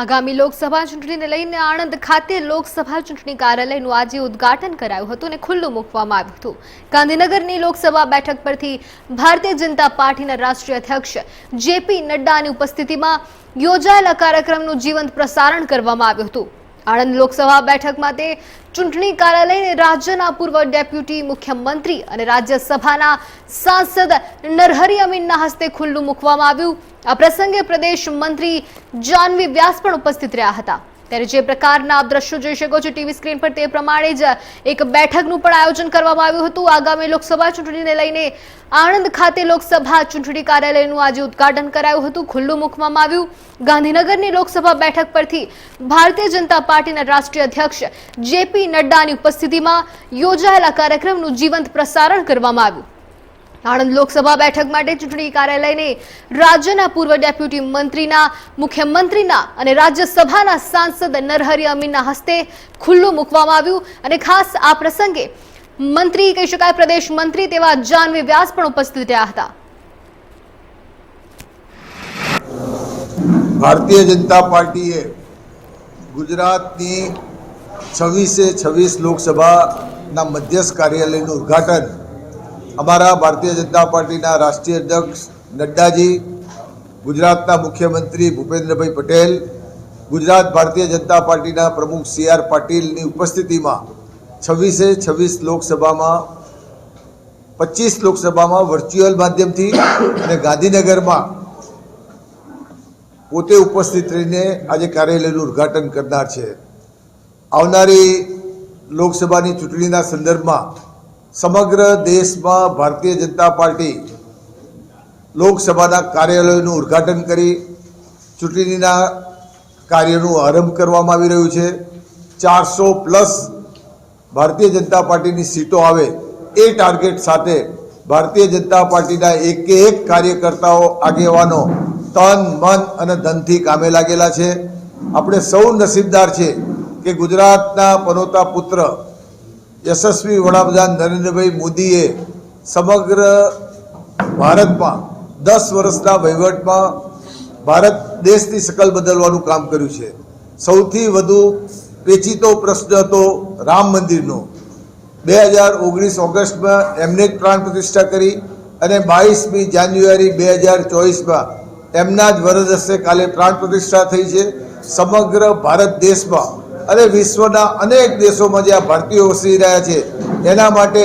આગામી લોકસભા ચૂંટણીને લઈને આણંદ ખાતે લોકસભા ચૂંટણી કાર્યાલયનું આજે ઉદ્ઘાટન કરાયું હતું અને ખુલ્લું મૂકવામાં આવ્યું હતું. ગાંધીનગરની લોકસભા બેઠક પરથી ભારતીય જનતા પાર્ટીના રાષ્ટ્રીય અધ્યક્ષ જેપી નડ્ડાની ઉપસ્થિતિમાં યોજાયેલા કાર્યક્રમનું જીવંત પ્રસારણ કરવામાં આવ્યું હતું. આણંદ લોકસભા બેઠક માટે ચૂંટણી કાર્યાલયને રાજ્યના પૂર્વ ડેપ્યુટી મુખ્યમંત્રી અને રાજ્યસભાના સાંસદ નરહરી અમીનના હસ્તે ખુલ્લું મૂકવામાં આવ્યું. આ પ્રસંગે પ્રદેશ મંત્રી જાનવી વ્યાસ પણ ઉપસ્થિત રહ્યા હતા. ત્યારે જે પ્રકારના આપ દ્રશ્યો જોઈ શકો છો ટીવી સ્ક્રીન પર તે પ્રમાણે જ એક બેઠકનું પણ આયોજન કરવામાં આવ્યું હતું. આગામી લોકસભા ચૂંટણીને લઈને આણંદ ખાતે લોકસભા ચૂંટણી કાર્યાલયનું આજે ઉદ્ઘાટન કરાયું હતું. ખુલ્લું મૂકવામાં આવ્યું. ગાંધીનગરની લોકસભા બેઠક પરથી ભારતીય જનતા પાર્ટીના રાષ્ટ્રીય અધ્યક્ષ જેપી નડ્ડાની ઉપસ્થિતિમાં યોજાયેલા કાર્યક્રમનું જીવંત પ્રસારણ કરવામાં આવ્યું. આણંદ લોકસભા બેઠક માટે ચૂંટણી કાર્યાલયને રાજ્યના પૂર્વ ડેપ્યુટી મંત્રીના, મુખ્યમંત્રીના અને રાજ્યસભાના સાંસદ નરહરી અમીનના હસ્તે ખુલ્લું મૂકવામાં આવ્યું અને ખાસ આ પ્રસંગે મંત્રી, કહી શકાય, પ્રદેશ મંત્રી તેવા જાનવી વ્યાસ પણ ઉપસ્થિત રહ્યા હતા. ભારતીય જનતા પાર્ટીએ ગુજરાતની છવ્વીસે છવ્વીસ લોકસભાના મધ્યસ્થ કાર્યાલયનું ઉદ્ઘાટન અમારા ભારતીય જનતા પાર્ટીના રાષ્ટ્રીય અધ્યક્ષ નડ્ડાજી, ગુજરાતના મુખ્યમંત્રી ભૂપેન્દ્રભાઈ પટેલ, ગુજરાત ભારતીય જનતા પાર્ટીના પ્રમુખ સી આર પાટીલની ઉપસ્થિતિમાં છવ્વીસે છવ્વીસ લોકસભામાં, પચીસ લોકસભામાં વર્ચ્યુઅલ માધ્યમથી અને ગાંધીનગરમાં પોતે ઉપસ્થિત રહીને આજે કાર્યાલયનું ઉદ્ઘાટન કરનાર છે. આવનારી લોકસભાની ચૂંટણીના સંદર્ભમાં સમગ્ર દેશમાં ભારતીય જનતા પાર્ટી લોકસભાના કાર્યાલયોનું ઉદ્ઘાટન કરી ચૂંટણીના કાર્યનું આરંભ કરવામાં આવી રહ્યું છે. ચારસો પ્લસ ભારતીય જનતા પાર્ટીની સીટો આવે એ ટાર્ગેટ સાથે ભારતીય જનતા પાર્ટીના એકે એક કાર્યકર્તાઓ, આગેવાનો તન, મન અને ધનથી કામે લાગેલા છે. આપણે સૌ નસીબદાર છે કે ગુજરાતના પનોતા પુત્ર યશસ્વી વડાપ્રધાન નરેન્દ્રભાઈ મોદીએ સમગ્ર ભારતમાં દસ વર્ષના વહીવટમાં ભારત દેશની શકલ બદલવાનું કામ કર્યું છે. સૌથી વધુ પેચીતો પ્રશ્ન હતો રામ મંદિરનો. બે હજાર ઓગણીસ ઓગસ્ટમાં એમને જ પ્રાણ પ્રતિષ્ઠા કરી અને બાવીસમી જાન્યુઆરી બે હજાર ચોવીસમાં એમના જ વરદ હસ્તે કાલે પ્રાણ પ્રતિષ્ઠા થઈ છે. સમગ્ર ભારત દેશમાં અને વિશ્વના અનેક દેશોમાં જ્યાં ભારતીયો વસી રહ્યા છે, એના માટે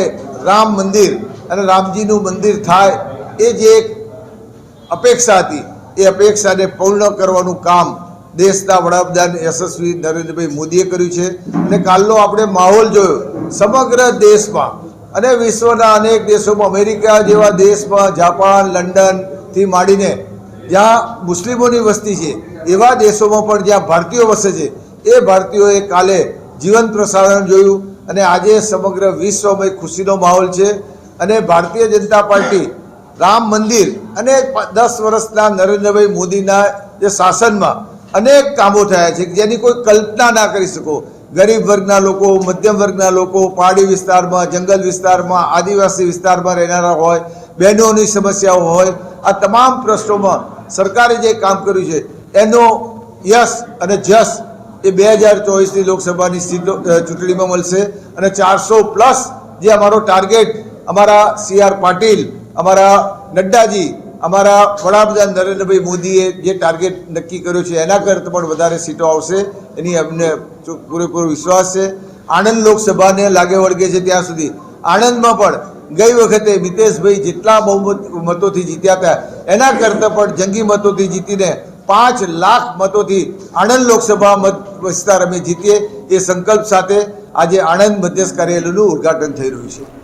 રામ મંદિર અને રામજીનું મંદિર થાય, એ જે એક અપેક્ષા હતી, એ અપેક્ષાને પૂર્ણ કરવાનું કામ દેશના વડાપ્રધાન યશસ્વી નરેન્દ્રભાઈ મોદીએ કર્યું છે. અને કાલનો આપણે માહોલ જોયો, સમગ્ર દેશમાં અને વિશ્વના અનેક દેશોમાં, અમેરિકા જેવા દેશમાં, જાપાન લંડનથી માંડીને જ્યાં મુસ્લિમોની વસ્તી છે, એવા દેશોમાં પણ જ્યાં ભારતીયો વસે છે એ ભારતીયોએ કાલે જીવન પ્રસારણ જોયું અને આજે સમગ્ર વિશ્વમાં ખુશીનો માહોલ છે. અને ભારતીય જનતા પાર્ટી રામ મંદિર અને દસ વર્ષના નરેન્દ્રભાઈ મોદીના જે શાસનમાં અનેક કામો થયા છે જેની કોઈ કલ્પના ના કરી શકો. ગરીબ વર્ગના લોકો, મધ્યમ વર્ગના લોકો, પહાડી વિસ્તારમાં, જંગલ વિસ્તારમાં, આદિવાસી વિસ્તારમાં રહેનારા હોય, બહેનોની સમસ્યાઓ હોય, આ તમામ પ્રશ્નોમાં સરકારે જે કામ કર્યું છે, એનો યશ અને જશ એ બે હજાર ચોવીસની લોકસભાની સીટો ચૂંટણીમાં મળશે અને ચારસો પ્લસ જે અમારો ટાર્ગેટ, અમારા સી આર પાટીલ, અમારા નડ્ડાજી, અમારા વડાપ્રધાન નરેન્દ્રભાઈ મોદીએ જે ટાર્ગેટ નક્કી કર્યો છે, એના કરતાં પણ વધારે સીટો આવશે. એની અમને પૂરેપૂરો વિશ્વાસ છે. આણંદ લોકસભાને લાગે વળગે છે ત્યાં સુધી. આણંદમાં પણ ગઈ વખતે મિતેશભાઈ જેટલા બહુમત, મતોથી જીત્યા હતા, એના કરતાં પણ જંગી મતોથી જીતીને પાંચ લાખ મતોથી આણંદ લોકસભા મત વિસ્તાર અમે જીતીએ એ સંકલ્પ સાથે આજે આણંદ મધ્યસ્થ કાર્યાલયનું ઉદ્ઘાટન થઈ રહ્યું છે.